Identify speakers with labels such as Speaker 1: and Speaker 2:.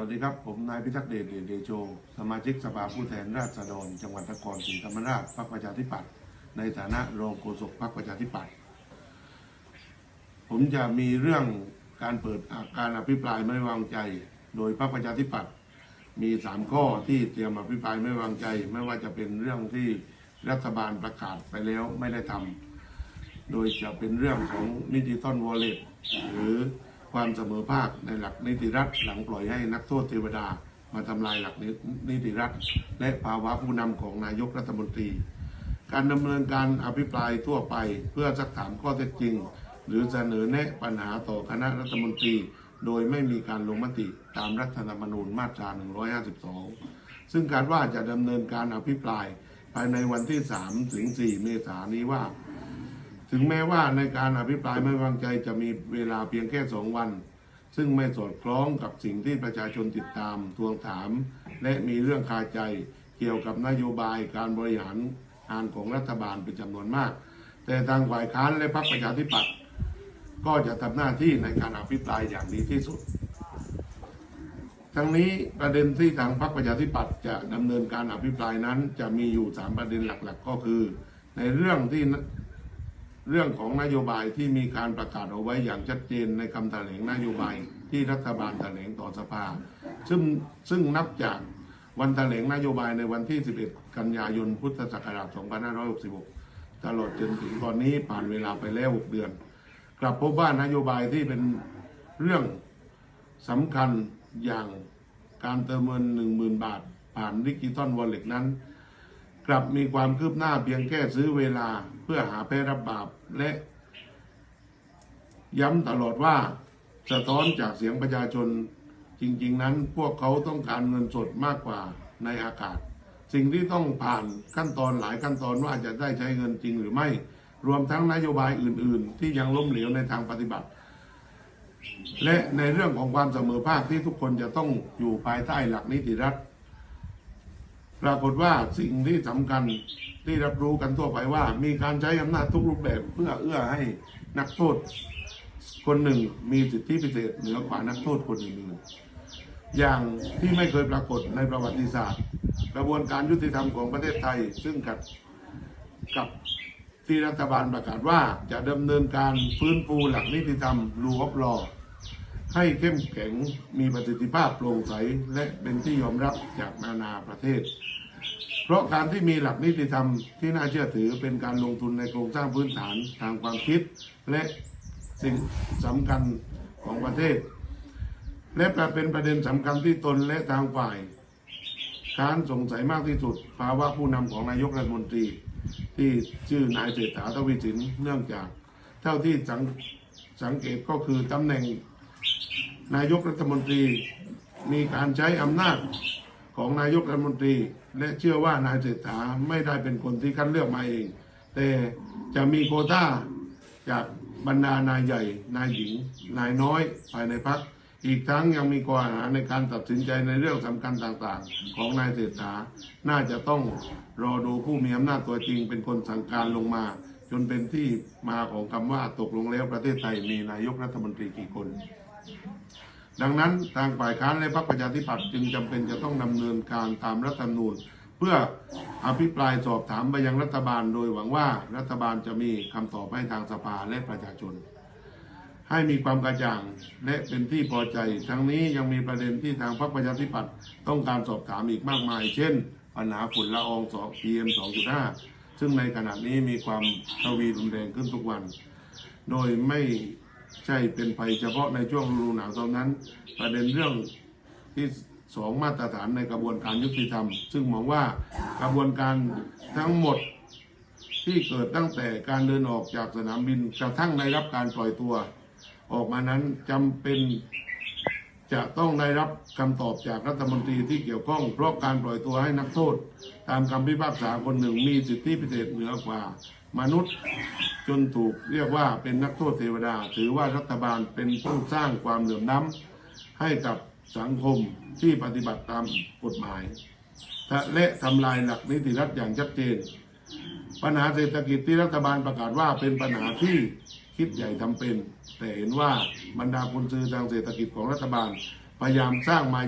Speaker 1: วัสดีครับ ผมนายพิทักษ์เดชเดชเดโช สมาชิกสภาผู้แทนราษฎร จังหวัดนครศรีธรรมราชพรรคประชาธิปัตย์ในฐานะรองโฆษกพรรคประชาธิปัตย์ผมจะมีเรื่องการเปิดอาการอภิปรายไม่วางใจ โดยพรรคประชาธิปัตย์มีสามข้อที่เตรียมอภิปรายไม่วางใจ ไม่ว่าจะเป็นเรื่องที่รัฐบาลประกาศไปแล้วไม่ได้ทำโดยจะเป็นเรื่องของนิติต้นวอลเล็ตหรือ ความเสมอภาคในหลักนิติรัฐหลังปล่อยให้นักโทษเทวดามาทำลายหลักนิติรัฐ และภาวะผู้นำของนายกรัฐมนตรี การดำเนินการอภิปรายทั่วไปเพื่อสักถามข้อเท็จจริง หรือเสนอแนะปัญหาต่อคณะรัฐมนตรี โดยไม่มีการลงมติตามรัฐธรรมนูญมาตรา 152 ซึ่งการว่าจะดำเนินการอภิปรายภายในวันที่ 3 ถึง 4 เมษายนนี้ว่า ถึงแม้ว่าในการอภิปรายไม่วางใจจะมีเวลาเพียงแค่สองวัน ซึ่งไม่สอดคล้องกับสิ่งที่ประชาชนติดตามทวงถาม และมีเรื่องคาใจเกี่ยวกับนโยบายการบริหารงานของรัฐบาลเป็นจำนวนมาก แต่ทางฝ่ายค้านและพรรคประชาธิปัตย์ก็จะทำหน้าที่ในการอภิปรายอย่างดีที่สุด ทั้งนี้ประเด็นที่ทางพรรคประชาธิปัตย์จะดำเนินการอภิปรายนั้น จะมีอยู่สามประเด็นหลักๆ ก็คือ ในเรื่องที่ เรื่องของนโยบายที่มีการประกาศเอาไว้อย่างชัดเจนในคำแถลงนโยบายที่รัฐบาลแถลงต่อสภา ซึ่งซึ่งนับจากวันแถลงนโยบายในวันที่ 11 กันยายน พุทธศักราช 2566 ตลอดจนถึงตอนนี้ผ่านเวลาไปแล้ว 6 เดือน กลับพบว่านโยบายที่เป็นเรื่องสำคัญอย่างการเติมเงิน 10,000 บาท ผ่านดิจิตอลวอลเล็ตนั้น กลับมีความคืบหน้าเพียงแค่ซื้อเวลาเพื่อหาแพ้รับบาปและ ย้ำตลอดว่าสะท้อนจากเสียงประชาชนจริง ๆ นั้นพวกเขาต้องการเงินสดมากกว่าในอากาศ สิ่งที่ต้องผ่านขั้นตอนหลายขั้นตอนว่าจะได้ใช้เงินจริงหรือไม่ รวมทั้งนโยบายอื่น ๆ ที่ยังล้มเหลวในทางปฏิบัติ และในเรื่องของความเสมอภาคที่ทุกคนจะต้องอยู่ภายใต้หลักนิติรัฐ ปรากฏว่าสิ่งที่สำคัญที่รับรู้กันทั่วไปว่า มีการใช้อำนาจทุกรูปแบบเพื่อเอื้อให้นักโทษ คนหนึ่งมีสิทธิพิเศษเหนือกว่านักโทษคนอื่นๆอย่างที่ไม่เคยปรากฏในประวัติศาสตร์ กระบวนการยุติธรรมของประเทศไทย ซึ่งกับกับที่รัฐบาลประกาศว่าจะดำเนินการฟื้นฟูหลักนิติธรรมรูออฟลอ ให้เข้มแข็งมีประสิทธิภาพโปร่งใสและเป็นที่ยอมรับจากนานาประเทศ เพราะการที่มีหลักนิติธรรมที่น่าเชื่อถือเป็นการลงทุนในโครงสร้างพื้นฐานทางความคิด และสิ่งสำคัญของประเทศ และเป็นประเด็นสำคัญที่ตนและทางฝ่ายการสงสัยมากที่สุด ภาวะผู้นำของนายกรัฐมนตรี ที่ชื่อนายเศรษฐาทวีสินเนื่องจาก เท่าที่สังสังเกตก็คือตำแหน่ง นายกรัฐมนตรีมีการใช้อำนาจของนายกรัฐมนตรี และเชื่อว่านายเศรษฐาไม่ได้เป็นคนที่คัดเลือกมาเอง แต่จะมีโคต้าจากบรรดานายใหญ่ นายหญิง นายน้อยภายในพัก อีกทั้งยังมีกวาหาในการตัดสินใจในเรื่องสำคัญต่างๆ ของนายเศรษฐา น่าจะต้องรอดูผู้มีอำนาจตัวจริงเป็นคนสั่งการลงมา จนเป็นที่มาของคำว่าตกลงแล้วประเทศไทยมีนายกรัฐมนตรีกี่คน ดังนั้นทางฝ่ายค้านและพรรคประชาธิปัตย์จึงจำเป็นจะต้องดำเนินการตามรัฐธรรมนูญ เพื่ออภิปรายสอบถามไปยังรัฐบาล โดยหวังว่ารัฐบาลจะมีคำตอบให้ทางสภาและประชาชน ให้มีความกระจ่างและเป็นที่พอใจ ทั้งนี้ยังมีประเด็นที่ทางพรรคประชาธิปัตย์ต้องการสอบถามอีกมากมาย เช่น ปัญหาฝุ่นละอองสอง PM 2.5 ซึ่งในขณะนี้มีความทวีรุนแรงขึ้นทุกวัน โดยไม่ ใช่เป็นภัยเฉพาะในช่วงฤดูหนาวเท่านั้น ประเด็นเรื่องที่สองมาตรฐานในกระบวนการยุติธรรม ซึ่งมองว่ากระบวนการทั้งหมดที่เกิดตั้งแต่การเดินออกจากสนามบินกระทั่งได้รับการปล่อยตัว ออกมานั้นจำเป็น จะต้องได้รับคำตอบจากรัฐมนตรีที่เกี่ยวข้อง เพราะการปล่อยตัวให้นักโทษ ตามคำพิพากษาคนหนึ่งมีสิทธิพิเศษเหนือกว่า มนุษย์จนถูกเรียกว่าเป็นนักโทษเทวดา ถือว่ารัฐบาลเป็นผู้สร้างความเหลื่อมล้ำให้กับสังคมที่ปฏิบัติตามกฎหมาย และทำลายหลักนิติรัฐอย่างชัดเจน ปัญหาเศรษฐกิจที่รัฐบาลประกาศว่าเป็นปัญหาที่ คิดใหญ่ทำเป็น แต่เห็นว่าบรรดาคนซื้อทางเศรษฐกิจของรัฐบาล พยายามสร้างมา